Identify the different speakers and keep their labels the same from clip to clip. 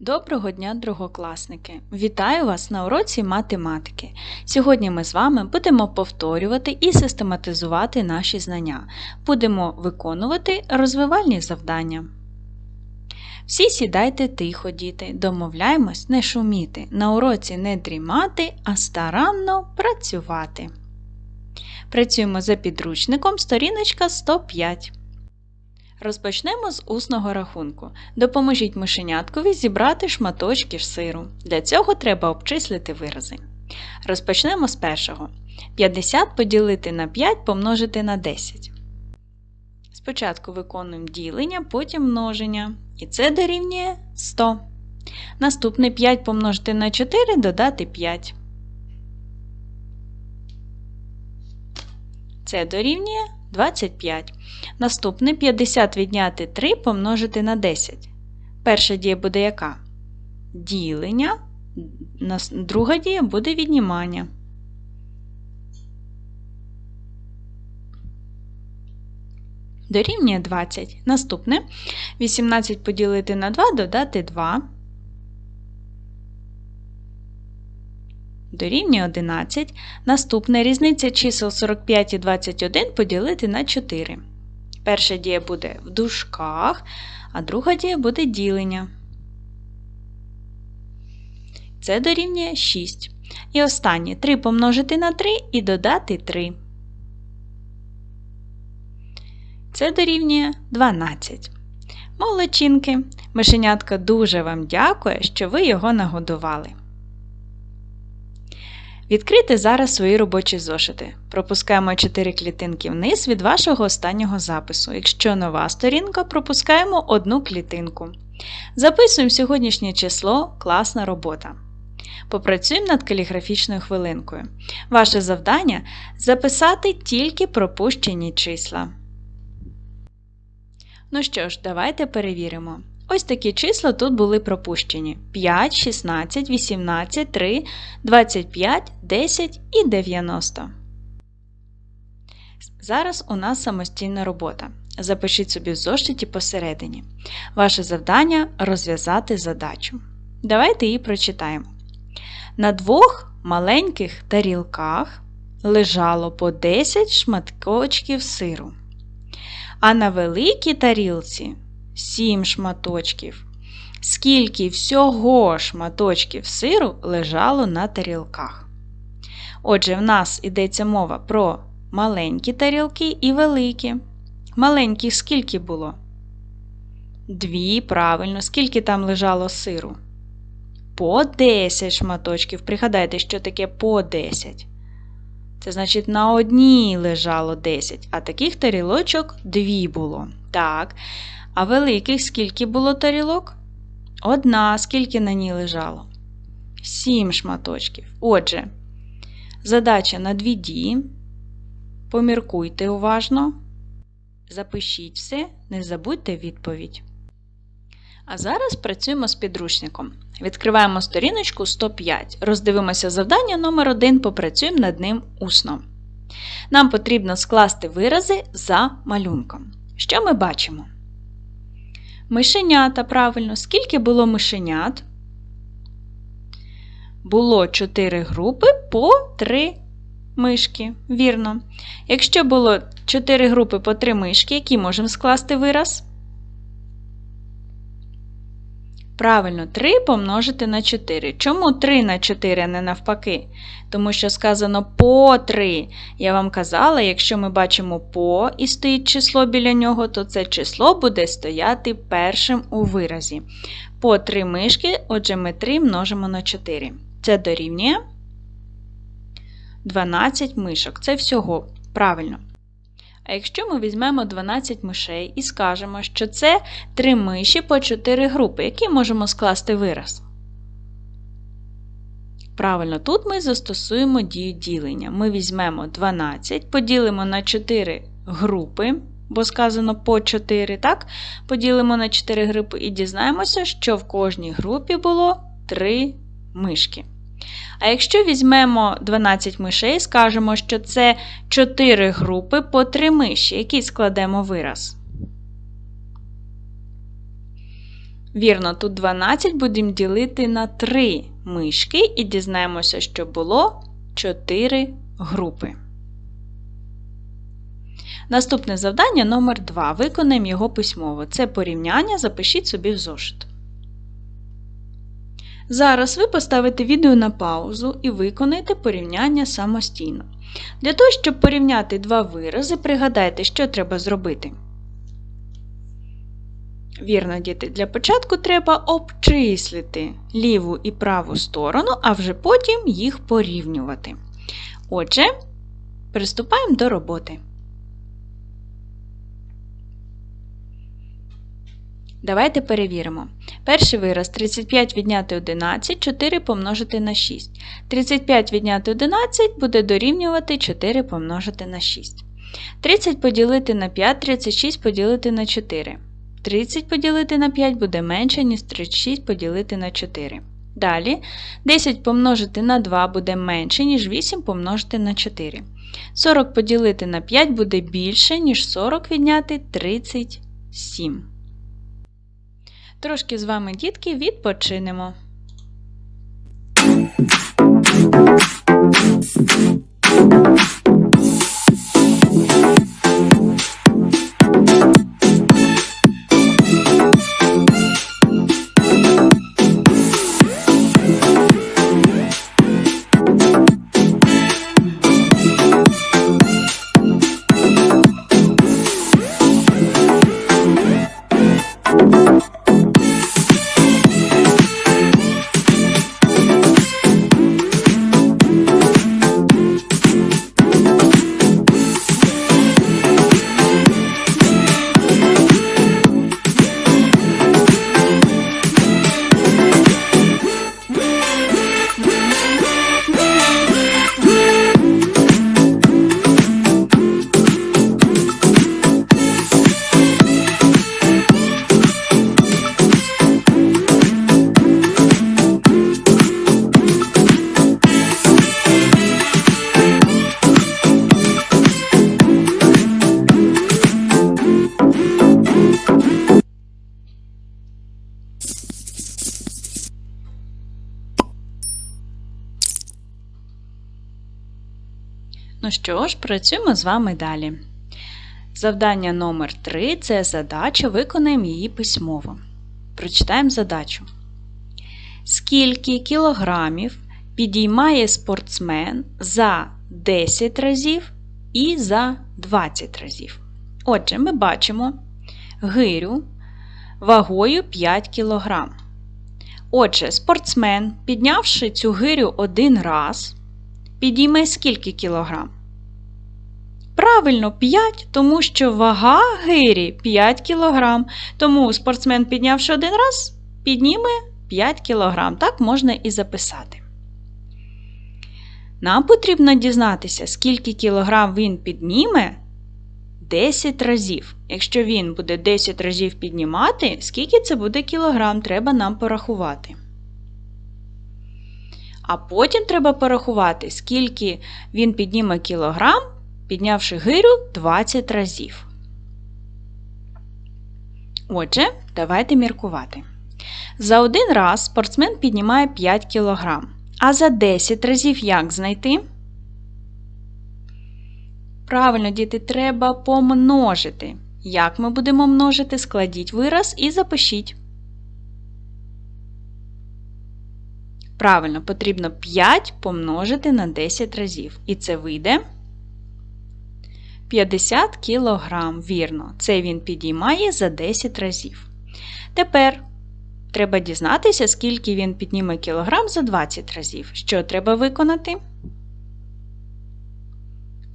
Speaker 1: Доброго дня, другокласники! Вітаю вас на уроці математики. Сьогодні ми з вами будемо повторювати і систематизувати наші знання. Будемо виконувати розвивальні завдання. Всі сідайте тихо, діти, домовляємось не шуміти, на уроці не дрімати, а старанно працювати. Працюємо за підручником сторіночка 105. Розпочнемо з усного рахунку. Допоможіть мишеняткові зібрати шматочки сиру. Для цього треба обчислити вирази. Розпочнемо з першого. 50 поділити на 5 помножити на 10. Спочатку виконуємо ділення, потім множення. І це дорівнює 100. Наступне 5 помножити на 4 додати 5. Це дорівнює 25. Наступне 50 відняти 3 помножити на 10. Перша дія буде яка? Ділення. Друга дія буде віднімання. Дорівнює 20. Наступне 18 поділити на 2 додати 2. Дорівнює 11. Наступне різниця чисел 45 і 21 поділити на 4. Перша дія буде в дужках, а друга дія буде ділення. Це дорівнює 6. І останнє 3 помножити на 3 і додати 3. Це дорівнює 12. Молодчинки! Мишенятка дуже вам дякує, що ви його нагодували. Відкрийте зараз свої робочі зошити. Пропускаємо 4 клітинки вниз від вашого останнього запису. Якщо нова сторінка, пропускаємо одну клітинку. Записуємо сьогоднішнє число класна робота. Попрацюємо над каліграфічною хвилинкою. Ваше завдання записати тільки пропущені числа. Ну що ж, давайте перевіримо. Ось такі числа тут були пропущені: 5, 16, 18, 3, 25, 10 і 90. Зараз у нас самостійна робота. Запишіть собі в зошиті посередині. Ваше завдання розв'язати задачу. Давайте її прочитаємо. На двох маленьких тарілках лежало по 10 шматкочків сиру. А на великій тарілці 7 шматочків. Скільки всього шматочків сиру лежало на тарілках. Отже, в нас йдеться мова про маленькі тарілки і великі. Маленьких скільки було? Дві, правильно, скільки там лежало сиру? По 10 шматочків. Пригадайте, що таке по 10. Це значить, на одній лежало 10, а таких тарілочок дві було. Так. А великих скільки було тарілок? Одна, скільки на ній лежало? Сім шматочків. Отже, задача на дві дії. Поміркуйте уважно. Запишіть все, не забудьте відповідь. А зараз працюємо з підручником. Відкриваємо сторіночку 105. Роздивимося завдання номер 1 попрацюємо над ним усно. Нам потрібно скласти вирази за малюнком. Що ми бачимо? Мишенята, правильно, скільки було мишенят? Було 4 групи по 3 мишки. Вірно. Якщо було 4 групи по 3 мишки, які можемо скласти вираз? Правильно, 3 помножити на 4. Чому 3 на 4, а не навпаки? Тому що сказано по 3. Я вам казала, якщо ми бачимо по і стоїть число біля нього, то це число буде стояти першим у виразі. По 3 мишки, отже, ми 3 множимо на 4. Це дорівнює 12 мишок. Це всього. Правильно. А якщо ми візьмемо 12 мишей і скажемо, що це 3 миші по 4 групи, які можемо скласти вираз? Правильно, тут ми застосуємо дію ділення. Ми візьмемо 12, поділимо на 4 групи, бо сказано по 4, так? Поділимо на 4 групи і дізнаємося, що в кожній групі було 3 мишки. А якщо візьмемо 12 мишей, скажемо, що це 4 групи по 3 миші, який складемо вираз. Вірно, тут 12 будемо ділити на 3 мишки і дізнаємося, що було 4 групи. Наступне завдання номер 2 Виконаємо його письмово. Це порівняння, запишіть собі в зошит. Зараз ви поставите відео на паузу і виконайте порівняння самостійно. Для того, щоб порівняти два вирази, пригадайте, що треба зробити. Вірно, діти, для початку треба обчислити ліву і праву сторону, а вже потім їх порівнювати. Отже, приступаємо до роботи. Давайте перевіримо. Перший вираз 35 відняти 11, 4 помножити на 6. 35 відняти 11 буде дорівнювати 4 помножити на 6. 30 поділити на 5, 36 поділити на 4. 30 поділити на 5 буде менше, ніж 36 поділити на 4. Далі 10 помножити на 2 буде менше, ніж 8 помножити на 4. 40 поділити на 5 буде більше, ніж 40 відняти 37. Трошки з вами, дітки, відпочинемо. Ну що ж, працюємо з вами далі. Завдання номер 3 це задача, виконаємо її письмово. Прочитаємо задачу. Скільки кілограмів підіймає спортсмен за 10 разів і за 20 разів? Отже, ми бачимо гирю вагою 5 кг. Отже, спортсмен, піднявши цю гирю один раз, підійме скільки кілограм? Правильно, 5, тому що вага гирі 5 кілограм. Тому спортсмен, піднявши один раз, підніме 5 кілограм. Так можна і записати. Нам потрібно дізнатися, скільки кілограм він підніме 10 разів. Якщо він буде 10 разів піднімати, скільки це буде кілограм, треба нам порахувати. А потім треба порахувати, скільки він підніме кілограм, піднявши гирю 20 разів. Отже, давайте міркувати. За один раз спортсмен піднімає 5 кг. А за 10 разів як знайти? Правильно, діти, треба помножити. Як ми будемо множити, складіть вираз і запишіть. Правильно, потрібно 5 помножити на 10 разів. І це вийде 50 кілограм. Вірно, це він підіймає за 10 разів. Тепер треба дізнатися, скільки він підніме кілограм за 20 разів. Що треба виконати?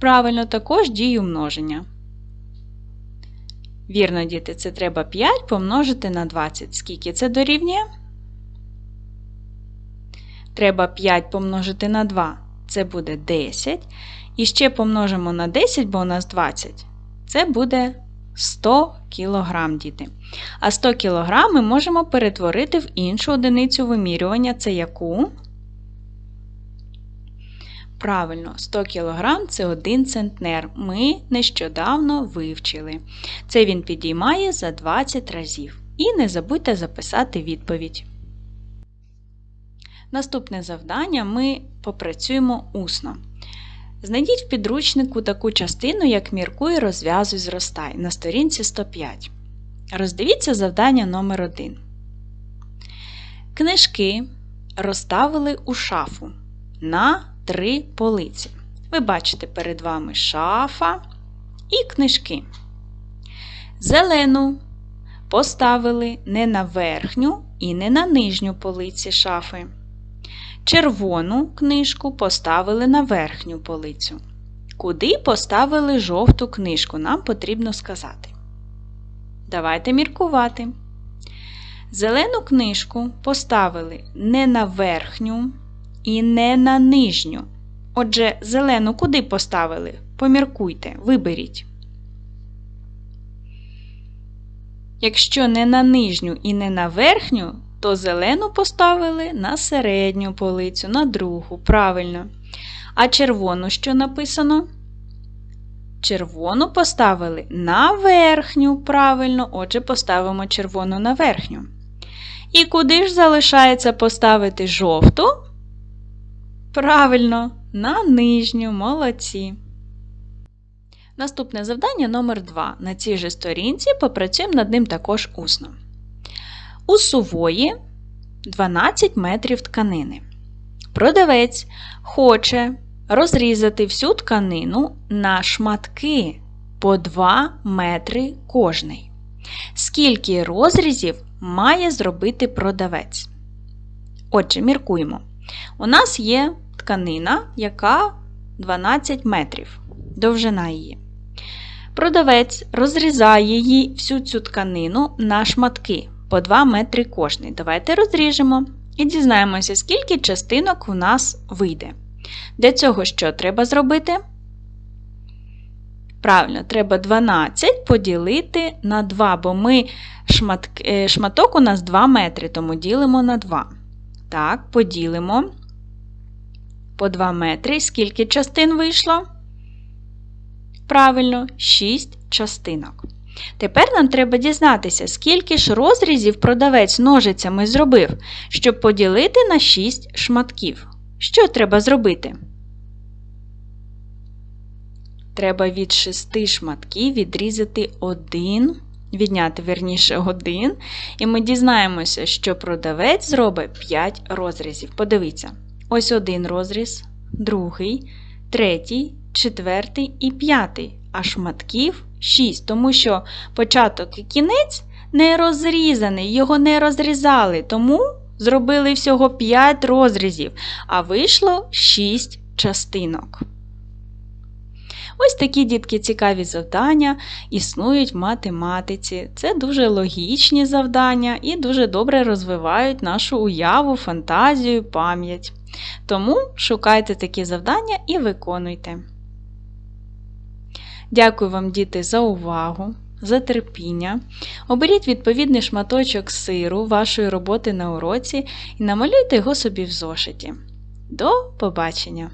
Speaker 1: Правильно, також дію множення. Вірно, діти, це треба 5 помножити на 20. Скільки це дорівнює? Треба 5 помножити на 2. Це буде 10. І ще помножимо на 10, бо у нас 20. Це буде 100 кг, діти. А 100 кг ми можемо перетворити в іншу одиницю вимірювання. Це яку? Правильно, 100 кг це 1 центнер. Ми нещодавно вивчили. Це він підіймає за 20 разів. і не забудьте записати відповідь. Наступне завдання ми попрацюємо усно. Знайдіть в підручнику таку частину, як міркуй, розв'язуй, зростай на сторінці 105. Роздивіться завдання номер 1 Книжки розставили у шафу на три полиці. Ви бачите перед вами шафа і книжки. Зелену поставили не на верхню і не на нижню полиці шафи. Червону книжку поставили на верхню полицю. Куди поставили жовту книжку, нам потрібно сказати. Давайте міркувати. Зелену книжку поставили не на верхню і не на нижню. Отже, зелену куди поставили? Поміркуйте, виберіть. Якщо не на нижню і не на верхню, то зелену поставили на середню полицю, на другу, правильно. А червону що написано? Червону поставили на верхню, правильно, отже, поставимо червону на верхню. І куди ж залишається поставити жовту? Правильно, на нижню, молодці. Наступне завдання номер 2 На цій же сторінці попрацюємо над ним також усно. У сувої 12 метрів тканини. Продавець хоче розрізати всю тканину на шматки по 2 метри кожний. Скільки розрізів має зробити продавець? Отже, міркуємо. У нас є тканина, яка 12 метрів, довжина її. Продавець розрізає її всю цю тканину на шматки по 2 метри кожний. Давайте розріжемо і дізнаємося, скільки частинок у нас вийде. Для цього що треба зробити? Правильно, треба 12 поділити на 2, бо ми шматк, е, шматок у нас 2 метри, тому ділимо на 2. Так, поділимо по 2 метри. Скільки частин вийшло? Правильно, 6 частинок. Тепер нам треба дізнатися, скільки ж розрізів продавець ножицями зробив, щоб поділити на 6 шматків. Що треба зробити? Треба від 6 шматків відрізати один, відняти верніше один, і ми дізнаємося, що продавець зробить 5 розрізів. Подивіться, ось один розріз, другий, третій, четвертий і п'ятий, а шматків 6, тому що початок і кінець не розрізаний, його не розрізали, тому зробили всього 5 розрізів, а вийшло 6 частинок. Ось такі дітки цікаві завдання існують в математиці. Це дуже логічні завдання і дуже добре розвивають нашу уяву, фантазію, пам'ять. Тому шукайте такі завдання і виконуйте. Дякую вам, діти, за увагу, за терпіння. Оберіть відповідний шматочок сиру вашої роботи на уроці і намалюйте його собі в зошиті. До побачення!